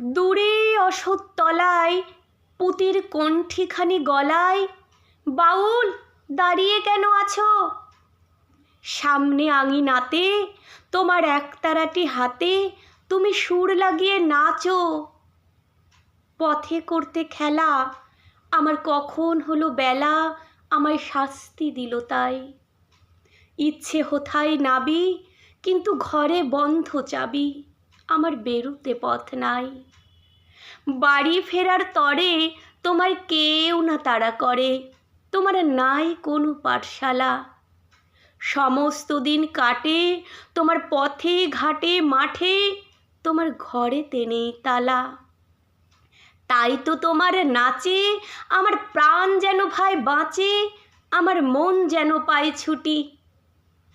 দূরে অসততলায় পুতির কণ্ঠিখানি গলায়, বাউল, দাঁড়িয়ে কেন আছো? সামনে আঙিনাতে তোমার একতারাটি হাতে, তুমি সুর লাগিয়ে নাচো। পথে করতে খেলা, আমার কখন হলো বেলা, আমায় শাস্তি দিল তাই। ইচ্ছে হোথায় নাবি, কিন্তু ঘরে বন্ধ চাবি। আমার বেরুতে পথ নাই। বাড়ি ফেরার তরে তোমার কেউ না তাড়া করে, তোমার নাই কোনো পাঠশালা। সমস্ত দিন কাটে, তোমার পথে ঘাটে মাঠে, তোমার ঘরেতে নেই তালা। তাই তো তোমার নাচে, আমার প্রাণ যেন ভাই বাঁচে, আমার মন যেন পায় ছুটি।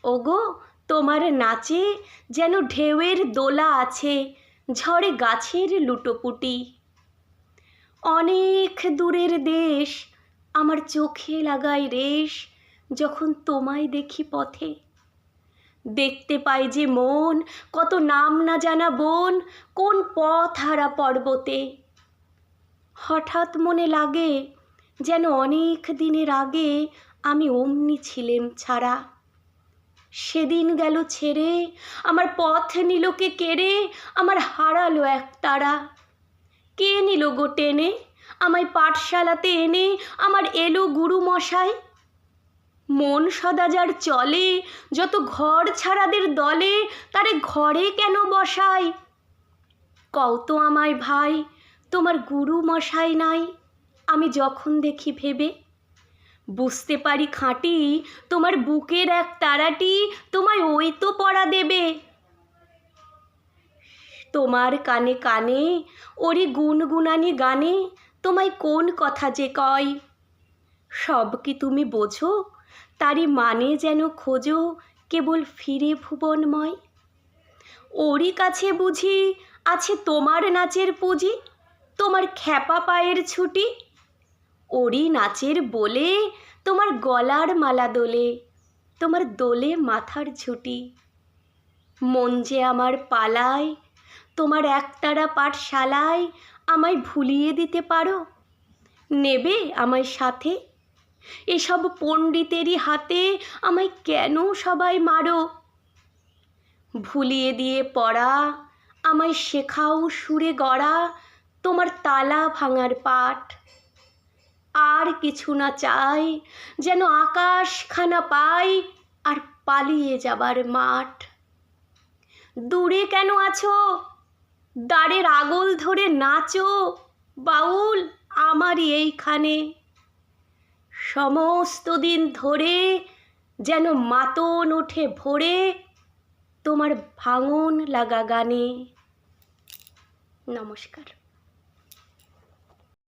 ওগো তোমার নাচে যেন ঢেউয়ের দোলা আছে, ঝড়ে গাছের লুটোপুটি। অনেক দূরের দেশ আমার চোখে লাগায় রেশ, যখন তোমায় দেখি পথে। দেখতে পাই যে মন, কত নাম না জানা বোন, কোন পথ হারা পর্বতে। হঠাৎ মনে লাগে যেন অনেক দিনের আগে আমি অমনি ছিলেম ছাড়া। সেদিন গেল ছেড়ে, আমার পথ নিল কে কেড়ে, আমার হারালো এক তারা। কে নিল গো টেনে? আমায় পাঠশালাতে এনে আমার এলো গুরু মশাই মন সদা যার চলে, যত ঘর ছাড়াদের দলে, তারে ঘরে কেন বসাই? কও তো আমায় ভাই, তোমার গুরু মশাই নাই। আমি যখন দেখি ভেবে বুঝতে পারি খাঁটি, তোমার বুকের এক তারাটি তোমায় ওই তো পড়া দেবে। তোমার কানে কানে, ওরে গুনগুনানি গানে তোমায় কোন কথা যে কয়? সব কি তুমি বোঝো? তারই মানে যেন খোঁজো কেবল ফিরে ভুবনময়। ওরই কাছে বুঝি আছে তোমার নাচের পুঁজি, তোমার খ্যাপা পায়ের ছুটি। ওরই নাচের বলে, তোমার গলার মালা দোলে, তোমার দোলে মাথার ঝুটি। মন যে আমার পালায়, তোমার একতারা পাঠশালায় আমায় ভুলিয়ে দিতে পারো? নেবে আমায় সাথে? এসব পণ্ডিতেরই হাতে আমায় কেন সবাই মারো? ভুলিয়ে দিয়ে পড়া, আমায় শেখাও সুরে গড়া, তোমার তালা ভাঙার পাঠ। আর কিছু না চাই, যেন আকাশখানা পাই আর পালিয়ে যাবার মাঠ। দূরে কেন আছো? দ্বারের আগল ধরে নাচো, বাউল আমারই এইখানে। সমস্ত দিন ধরে যেন মাতন ওঠে ভোরে তোমার ভাঙন লাগা গানে। নমস্কার।